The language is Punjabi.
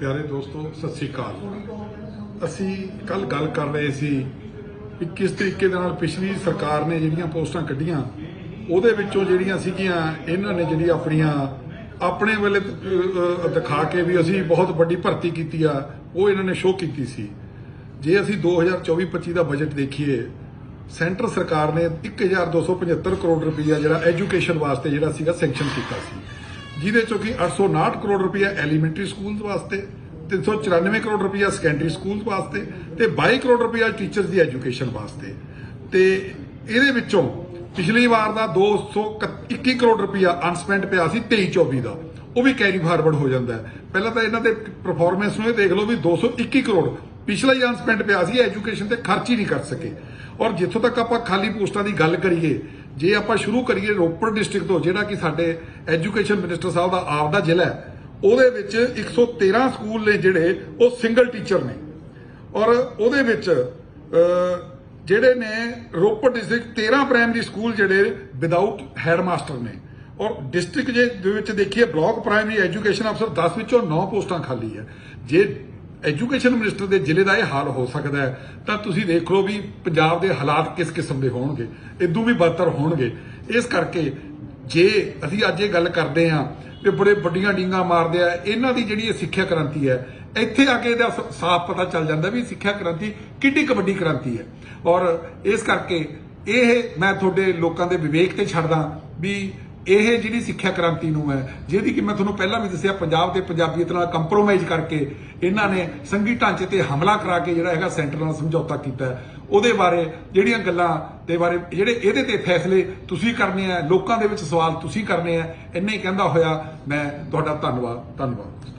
ਪਿਆਰੇ ਦੋਸਤੋ, ਸਤਿ ਸ੍ਰੀ ਅਕਾਲ। ਅਸੀਂ ਕੱਲ ਗੱਲ ਕਰ ਰਹੇ ਸੀ ਕਿ ਕਿਸ ਤਰੀਕੇ ਦੇ ਨਾਲ ਪਿਛਲੀ ਸਰਕਾਰ ਨੇ ਜਿਹੜੀਆਂ ਪੋਸਟਾਂ ਕੱਢੀਆਂ, ਉਹਦੇ ਵਿੱਚੋਂ ਜਿਹੜੀਆਂ ਸੀਗੀਆਂ, ਇਹਨਾਂ ਨੇ ਜਿਹੜੀ ਆਪਣੀਆਂ ਆਪਣੇ ਵੇਲੇ ਦਿਖਾ ਕੇ ਵੀ ਅਸੀਂ ਬਹੁਤ ਵੱਡੀ ਭਰਤੀ ਕੀਤੀ ਆ, ਉਹ ਇਹਨਾਂ ਨੇ ਸ਼ੋਅ ਕੀਤੀ ਸੀ। ਜੇ ਅਸੀਂ 2024-25 ਦਾ ਬਜਟ ਦੇਖੀਏ, ਸੈਂਟਰ ਸਰਕਾਰ ਨੇ 1275 ਕਰੋੜ ਰੁਪਈਆ ਜਿਹੜਾ ਐਜੂਕੇਸ਼ਨ ਵਾਸਤੇ ਜਿਹੜਾ ਸੀਗਾ ਸੈਂਕਸ਼ਨ ਕੀਤਾ ਸੀ। ਜਿਹਦੇ ਚੋਂ ਕਿ 859 ਕਰੋੜ ਰੁਪਈਆ ਐਲੀਮੈਂਟਰੀ ਸਕੂਲਸ ਵਾਸਤੇ 394 ਕਰੋੜ ਰੁਪਈਆ ਸੈਕੰਡਰੀ ਸਕੂਲਸ ਵਾਸਤੇ ਤੇ 22 ਕਰੋੜ ਰੁਪਈਆ ਟੀਚਰਸ ਦੀ ਐਜੂਕੇਸ਼ਨ ਵਾਸਤੇ। ਤੇ ਇਹਦੇ ਵਿੱਚੋਂ ਪਿਛਲੀ ਵਾਰ ਦਾ 221 ਕਰੋੜ ਰੁਪਇਆ ਅਨਸਪੈਂਡ ਪਿਆ ਸੀ 23 24 ਦਾ। ਉਹ ਵੀ ਕੈਰੀ ਫਾਰਵਰਡ ਹੋ ਜਾਂਦਾ ਹੈ। ਪਹਿਲਾਂ ਤਾਂ ਇਹਨਾਂ ਦੇ ਪਰਫਾਰਮੈਂਸ ਨੂੰ ਇਹ ਦੇਖ ਲਓ ਵੀ 221 ਕਰੋੜ ਪਿਛਲਾ ਹੀ ਅਨਸਪੈਂਡ ਪਿਆ ਸੀ ਐਜੂਕੇਸ਼ਨ ਤੇ ਖਰਚ ਹੀ ਨਹੀਂ ਕਰ ਸਕੇ। ਔਰ ਜਿੱਥੋਂ ਤੱਕ ਆਪਾਂ ਖਾਲੀ ਪੋਸਟਾਂ ਦੀ ਗੱਲ ਕਰੀਏ ਜੇ ਆਪਾਂ ਸ਼ੁਰੂ ਕਰੀਏ ਰੋਪੜ ਡਿਸਟ੍ਰਿਕਟ ਤੋਂ, ਜਿਹੜਾ ਕਿ ਸਾਡੇ ਐਜੂਕੇਸ਼ਨ ਮਿਨਿਸਟਰ ਸਾਹਿਬ ਦਾ ਆਪ ਦਾ ਜ਼ਿਲ੍ਹਾ ਹੈ, ਉਹਦੇ ਵਿੱਚ 113 ਸਕੂਲ ਨੇ ਜਿਹੜੇ, ਉਹ ਸਿੰਗਲ ਟੀਚਰ ਨੇ। ਔਰ ਉਹਦੇ ਵਿੱਚ ਜਿਹੜੇ ਨੇ ਰੋਪੜ ਡਿਸਟ੍ਰਿਕਟ 13 ਪ੍ਰਾਇਮਰੀ ਸਕੂਲ ਜਿਹੜੇ ਵਿਦਆਊਟ ਹੈਡਮਾਸਟਰ ਨੇ। ਔਰ ਡਿਸਟ੍ਰਿਕਟ ਜੇ ਦੇ ਵਿੱਚ ਦੇਖੀਏ, ਬਲਾਕ ਪ੍ਰਾਇਮਰੀ ਐਜੂਕੇਸ਼ਨ ਅਫਸਰ 10 ਵਿੱਚੋਂ 9 ਪੋਸਟਾਂ ਖਾਲੀ ਹੈ। ਜੇ ਐਜੂਕੇਸ਼ਨ ਮਿਨਿਸਟਰ ਦੇ ਜ਼ਿਲ੍ਹੇ ਦਾ ਇਹ ਹਾਲ ਹੋ ਸਕਦਾ ਹੈ, ਤਾਂ ਤੁਸੀਂ ਦੇਖ ਲਓ ਵੀ ਪੰਜਾਬ ਦੇ ਹਾਲਾਤ ਕਿਸ ਕਿਸਮ ਦੇ ਹੋਣਗੇ ਇਦੋਂ ਵੀ ਬਦਤਰ ਹੋਣਗੇ। ਇਸ ਕਰਕੇ ਜੇ ਅਸੀਂ ਅੱਜ ਇਹ ਗੱਲ ਕਰਦੇ ਹਾਂ ਕਿ ਬੜੇ ਵੱਡੀਆਂ ਡੀਂਗਾ ਮਾਰਦੇ ਆ, ਇਹਨਾਂ ਦੀ ਜਿਹੜੀ ਇਹ ਸਿੱਖਿਆ ਕ੍ਰਾਂਤੀ ਹੈ, ਇੱਥੇ ਆ ਕੇ ਇਹਦਾ ਸ- ਸਾਫ਼ ਪਤਾ ਚੱਲ ਜਾਂਦਾ ਵੀ ਸਿੱਖਿਆ ਕ੍ਰਾਂਤੀ ਕਿੱਡੀ ਕਬੱਡੀ ਕ੍ਰਾਂਤੀ ਹੈ। ਔਰ ਇਸ ਕਰਕੇ ਇਹ ਮੈਂ ਤੁਹਾਡੇ ਲੋਕਾਂ ਦੇ ਵਿਵੇਕ ਤੇ ਛੱਡਦਾ ਵੀ ਇਹ ਜਿਹੜੀ ਸਿੱਖਿਆ ਕ੍ਰਾਂਤੀ ਨੂੰ ਹੈ, ਜਿਹਦੀ ਕਿ ਮੈਂ ਤੁਹਾਨੂੰ ਪਹਿਲਾਂ ਵੀ ਦੱਸਿਆ, ਪੰਜਾਬ ਤੇ ਪੰਜਾਬੀਅਤ ਨਾਲ ਕੰਪਰੋਮਾਈਜ਼ ਕਰਕੇ ਇਹਨਾਂ ਨੇ ਸੰਘੀ ਢਾਂਚੇ ਤੇ ਹਮਲਾ ਕਰਾ ਕੇ ਜਿਹੜਾ ਹੈਗਾ ਸੈਂਟਰ ਨਾਲ ਸਮਝੌਤਾ ਕੀਤਾ ਉਹਦੇ ਬਾਰੇ ਜਿਹੜੀਆਂ ਗੱਲਾਂ ਦੇ ਬਾਰੇ, ਜਿਹੜੇ ਇਹਦੇ ਤੇ ਫੈਸਲੇ ਤੁਸੀਂ ਕਰਨੇ ਆ, ਲੋਕਾਂ ਦੇ ਵਿੱਚ ਸਵਾਲ ਤੁਸੀਂ ਕਰਨੇ ਆ, ਇੰਨੇ ਹੀ ਕਹਿੰਦਾ ਹੋਇਆ ਮੈਂ ਤੁਹਾਡਾ ਧੰਨਵਾਦ ਧੰਨਵਾਦ।